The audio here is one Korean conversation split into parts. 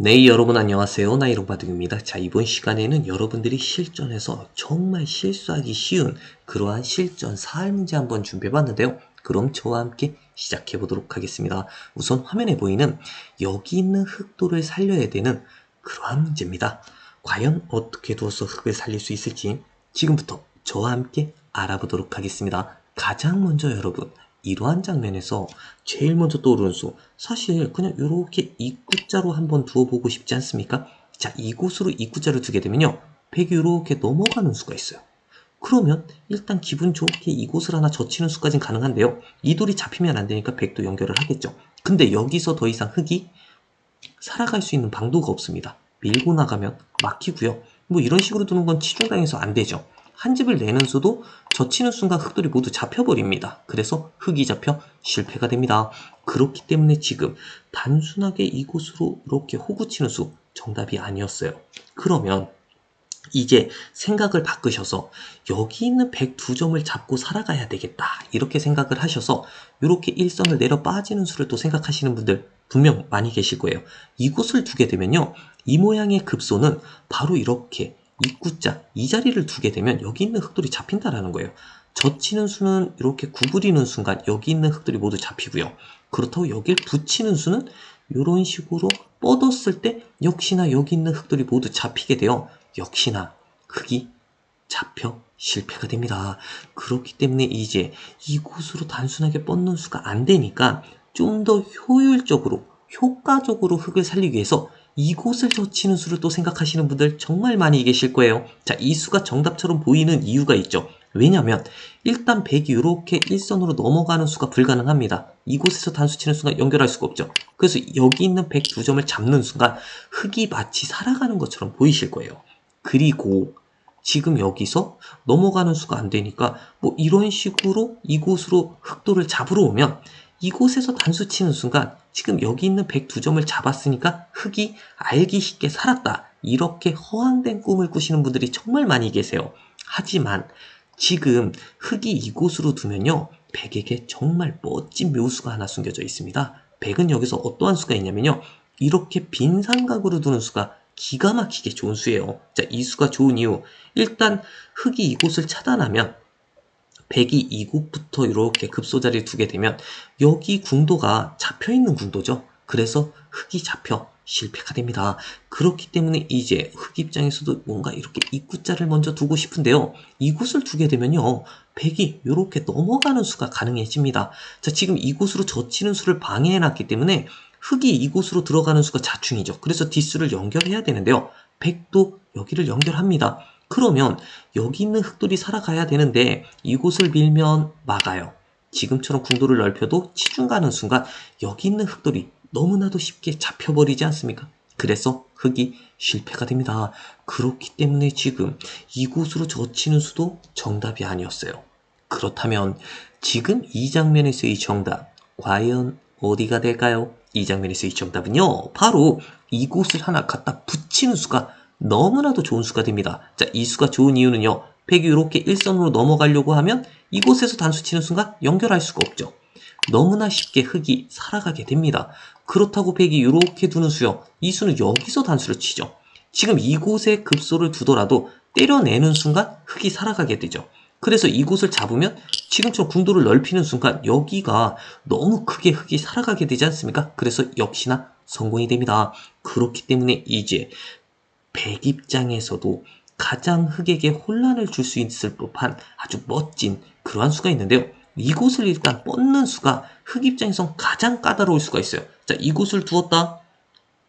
네, 여러분 안녕하세요. 나이롱바둑입니다. 자, 이번 시간에는 여러분들이 실전에서 정말 실수하기 쉬운 그러한 실전 사활 문제 한번 준비해 봤는데요. 그럼 저와 함께 시작해 보도록 하겠습니다. 우선 화면에 보이는 여기 있는 흑도를 살려야 되는 그러한 문제입니다. 과연 어떻게 두어서 흑을 살릴 수 있을지 지금부터 저와 함께 알아보도록 하겠습니다. 가장 먼저 여러분 이러한 장면에서 제일 먼저 떠오르는 수 사실 그냥 이렇게 입구자로 한번 두어보고 싶지 않습니까? 자 이곳으로 입구자를 두게 되면요 백이 이렇게 넘어가는 수가 있어요. 그러면 일단 기분 좋게 이곳을 하나 젖히는 수까지는 가능한데요. 이 돌이 잡히면 안 되니까 백도 연결을 하겠죠. 근데 여기서 더 이상 흙이 살아갈 수 있는 방도가 없습니다. 밀고 나가면 막히고요. 뭐 이런 식으로 두는 건 치중당해서 안 되죠. 한 집을 내는 수도 젖히는 순간 흙돌이 모두 잡혀버립니다. 그래서 흙이 잡혀 실패가 됩니다. 그렇기 때문에 지금 단순하게 이곳으로 이렇게 호구치는 수 정답이 아니었어요. 그러면 이제 생각을 바꾸셔서 여기 있는 102점을 잡고 살아가야 되겠다 이렇게 생각을 하셔서 이렇게 일선을 내려 빠지는 수를 또 생각하시는 분들 분명 많이 계실 거예요. 이곳을 두게 되면요. 이 모양의 급소는 바로 이렇게 입구자 이 자리를 두게 되면 여기 있는 흙돌이 잡힌다라는 거예요. 젖히는 수는 이렇게 구부리는 순간 여기 있는 흙들이 모두 잡히고요. 그렇다고 여길 붙이는 수는 이런 식으로 뻗었을 때 역시나 여기 있는 흙들이 모두 잡히게 되어 역시나 흙이 잡혀 실패가 됩니다. 그렇기 때문에 이제 이곳으로 단순하게 뻗는 수가 안 되니까 좀 더 효율적으로 효과적으로 흙을 살리기 위해서 이곳을 젖히는 수를 또 생각하시는 분들 정말 많이 계실 거예요. 자, 이 수가 정답처럼 보이는 이유가 있죠. 왜냐면 일단 100이 이렇게 일선으로 넘어가는 수가 불가능합니다. 이곳에서 단수 치는 순간 연결할 수가 없죠. 그래서 여기 있는 102점을 잡는 순간 흙이 마치 살아가는 것처럼 보이실 거예요. 그리고 지금 여기서 넘어가는 수가 안 되니까 뭐 이런 식으로 이곳으로 흑도를 잡으러 오면 이곳에서 단수 치는 순간 지금 여기 있는 102점을 잡았으니까 흙이 알기 쉽게 살았다. 이렇게 허황된 꿈을 꾸시는 분들이 정말 많이 계세요. 하지만 지금 흙이 이곳으로 두면요. 백에게 정말 멋진 묘수가 하나 숨겨져 있습니다. 백은 여기서 어떠한 수가 있냐면요. 이렇게 빈 삼각으로 두는 수가 기가 막히게 좋은 수예요. 자, 이 수가 좋은 이유. 일단 흙이 이곳을 차단하면 백이 이곳부터 이렇게 급소자리를 두게 되면 여기 궁도가 잡혀있는 궁도죠. 그래서 흙이 잡혀 실패가 됩니다. 그렇기 때문에 이제 흙 입장에서도 뭔가 이렇게 입구자를 먼저 두고 싶은데요. 이곳을 두게 되면요. 백이 이렇게 넘어가는 수가 가능해집니다. 자, 지금 이곳으로 젖히는 수를 방해해놨기 때문에 흙이 이곳으로 들어가는 수가 자충이죠. 그래서 뒷수를 연결해야 되는데요. 백도 여기를 연결합니다. 그러면 여기 있는 흙돌이 살아가야 되는데 이곳을 밀면 막아요. 지금처럼 궁도를 넓혀도 치중 가는 순간 여기 있는 흙돌이 너무나도 쉽게 잡혀버리지 않습니까? 그래서 흙이 실패가 됩니다. 그렇기 때문에 지금 이곳으로 젖히는 수도 정답이 아니었어요. 그렇다면 지금 이 장면에서의 정답 과연 어디가 될까요? 이 장면에서의 정답은요. 바로 이곳을 하나 갖다 붙이는 수가 너무나도 좋은 수가 됩니다. 자, 이 수가 좋은 이유는요. 백이 이렇게 일선으로 넘어가려고 하면 이곳에서 단수 치는 순간 연결할 수가 없죠. 너무나 쉽게 흙이 살아가게 됩니다. 그렇다고 백이 이렇게 두는 수요. 이 수는 여기서 단수를 치죠. 지금 이곳에 급소를 두더라도 때려내는 순간 흙이 살아가게 되죠. 그래서 이곳을 잡으면 지금처럼 궁도를 넓히는 순간 여기가 너무 크게 흙이 살아가게 되지 않습니까? 그래서 역시나 성공이 됩니다. 그렇기 때문에 이제 백 입장에서도 가장 흙에게 혼란을 줄 수 있을 법한 아주 멋진 그러한 수가 있는데요. 이곳을 일단 뻗는 수가 흙 입장에선 가장 까다로울 수가 있어요. 자, 이곳을 두었다.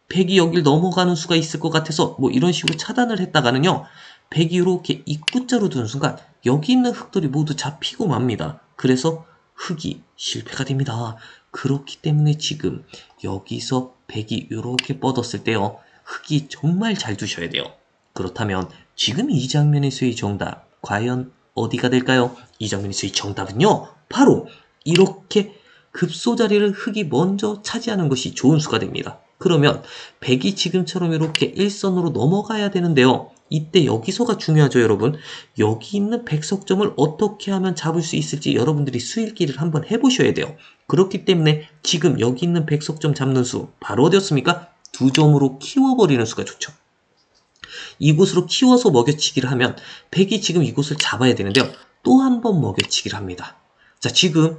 백이 여길 넘어가는 수가 있을 것 같아서 뭐 이런 식으로 차단을 했다가는요. 백이 이렇게 입구자로 두는 순간 여기 있는 흙들이 모두 잡히고 맙니다. 그래서 흙이 실패가 됩니다. 그렇기 때문에 지금 여기서 백이 이렇게 뻗었을 때요. 흙이 정말 잘 두셔야 돼요. 그렇다면 지금 이 장면에서의 정답 과연 어디가 될까요? 이 장면에서의 정답은요. 바로 이렇게 급소 자리를 흙이 먼저 차지하는 것이 좋은 수가 됩니다. 그러면 백이 지금처럼 이렇게 일선으로 넘어가야 되는데요. 이때 여기서가 중요하죠, 여러분. 여기 있는 백석점을 어떻게 하면 잡을 수 있을지 여러분들이 수일기를 한번 해보셔야 돼요. 그렇기 때문에 지금 여기 있는 백석점 잡는 수 바로 어디였습니까? 두 점으로 키워버리는 수가 좋죠. 이곳으로 키워서 먹여치기를 하면 백이 지금 이곳을 잡아야 되는데요. 또 한 번 먹여치기를 합니다. 자, 지금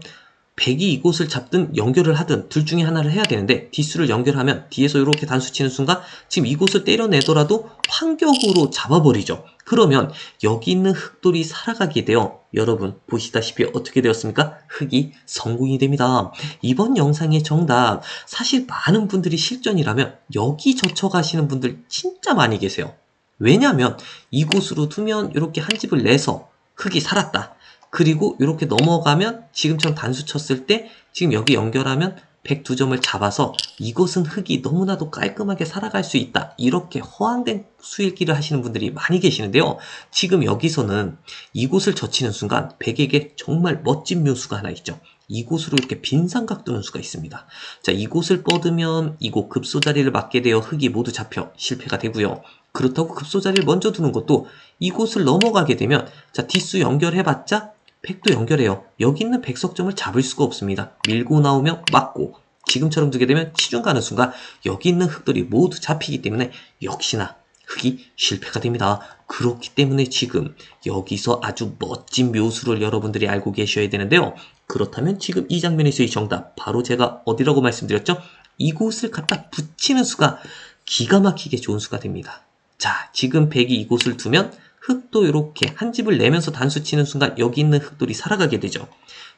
백이 이곳을 잡든 연결을 하든 둘 중에 하나를 해야 되는데 뒷수를 연결하면 뒤에서 이렇게 단수 치는 순간 지금 이곳을 때려내더라도 환격으로 잡아버리죠. 그러면 여기 있는 흑돌이 살아가게 되어 여러분 보시다시피 어떻게 되었습니까? 흑이 성공이 됩니다. 이번 영상의 정답 사실 많은 분들이 실전이라면 여기 젖혀가시는 분들 진짜 많이 계세요. 왜냐하면 이곳으로 두면 이렇게 한 집을 내서 흑이 살았다. 그리고 이렇게 넘어가면 지금처럼 단수 쳤을 때 지금 여기 연결하면 102점을 잡아서 이곳은 흙이 너무나도 깔끔하게 살아갈 수 있다. 이렇게 허황된 수일기를 하시는 분들이 많이 계시는데요. 지금 여기서는 이곳을 젖히는 순간 백에게 정말 멋진 묘수가 하나 있죠. 이곳으로 이렇게 빈 삼각 두는 수가 있습니다. 자, 이곳을 뻗으면 이곳 급소 자리를 맞게 되어 흙이 모두 잡혀 실패가 되고요. 그렇다고 급소 자리를 먼저 두는 것도 이곳을 넘어가게 되면 자, 뒷수 연결해봤자 백도 연결해요. 여기 있는 백석점을 잡을 수가 없습니다. 밀고 나오면 맞고 지금처럼 두게 되면 치중 가는 순간 여기 있는 흙들이 모두 잡히기 때문에 역시나 흙이 실패가 됩니다. 그렇기 때문에 지금 여기서 아주 멋진 묘수를 여러분들이 알고 계셔야 되는데요. 그렇다면 지금 이 장면에서의 정답 바로 제가 어디라고 말씀드렸죠? 이곳을 갖다 붙이는 수가 기가 막히게 좋은 수가 됩니다. 자, 지금 백이 이곳을 두면 흙도 이렇게 한 집을 내면서 단수 치는 순간 여기 있는 흙돌이 살아가게 되죠.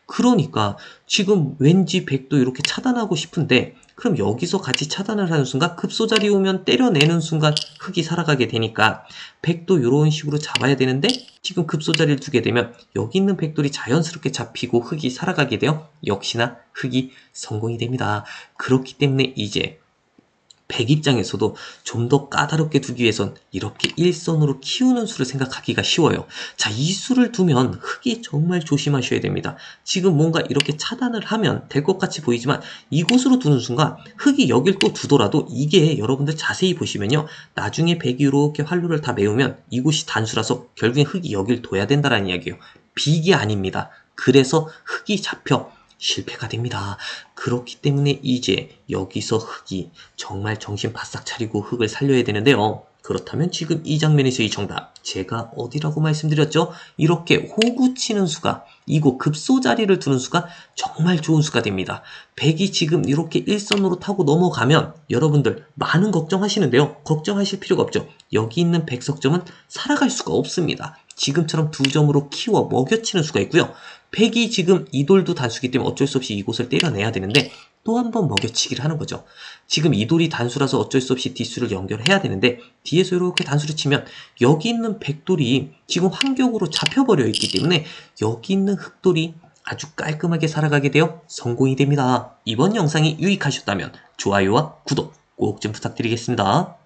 그러니까 지금 왠지 백도 이렇게 차단하고 싶은데 그럼 여기서 같이 차단을 하는 순간 급소자리 오면 때려내는 순간 흙이 살아가게 되니까 백도 이런 식으로 잡아야 되는데 지금 급소자리를 두게 되면 여기 있는 백돌이 자연스럽게 잡히고 흙이 살아가게 되어 역시나 흙이 성공이 됩니다. 그렇기 때문에 이제 백 입장에서도 좀 더 까다롭게 두기 위해선 이렇게 일선으로 키우는 수를 생각하기가 쉬워요. 자, 이 수를 두면 흙이 정말 조심하셔야 됩니다. 지금 뭔가 이렇게 차단을 하면 될 것 같이 보이지만 이곳으로 두는 순간 흙이 여길 또 두더라도 이게 여러분들 자세히 보시면요. 나중에 백이 이렇게 활로를 다 메우면 이곳이 단수라서 결국엔 흙이 여길 둬야 된다는 이야기예요. 빅이 아닙니다. 그래서 흙이 잡혀 실패가 됩니다. 그렇기 때문에 이제 여기서 흙이 정말 정신 바싹 차리고 흙을 살려야 되는데요. 그렇다면 지금 이 장면에서의 정답 제가 어디라고 말씀드렸죠? 이렇게 호구 치는 수가 이곳 급소 자리를 두는 수가 정말 좋은 수가 됩니다. 백이 지금 이렇게 일선으로 타고 넘어가면 여러분들 많은 걱정하시는데요. 걱정하실 필요가 없죠. 여기 있는 백석점은 살아갈 수가 없습니다. 지금처럼 두 점으로 키워 먹여치는 수가 있고요. 백이 지금 이돌도 단수기 때문에 어쩔 수 없이 이곳을 때려내야 되는데 또 한 번 먹여치기를 하는 거죠. 지금 이돌이 단수라서 어쩔 수 없이 뒷수를 연결해야 되는데 뒤에서 이렇게 단수를 치면 여기 있는 백돌이 지금 환경으로 잡혀버려 있기 때문에 여기 있는 흑돌이 아주 깔끔하게 살아가게 되어 성공이 됩니다. 이번 영상이 유익하셨다면 좋아요와 구독 꼭 좀 부탁드리겠습니다.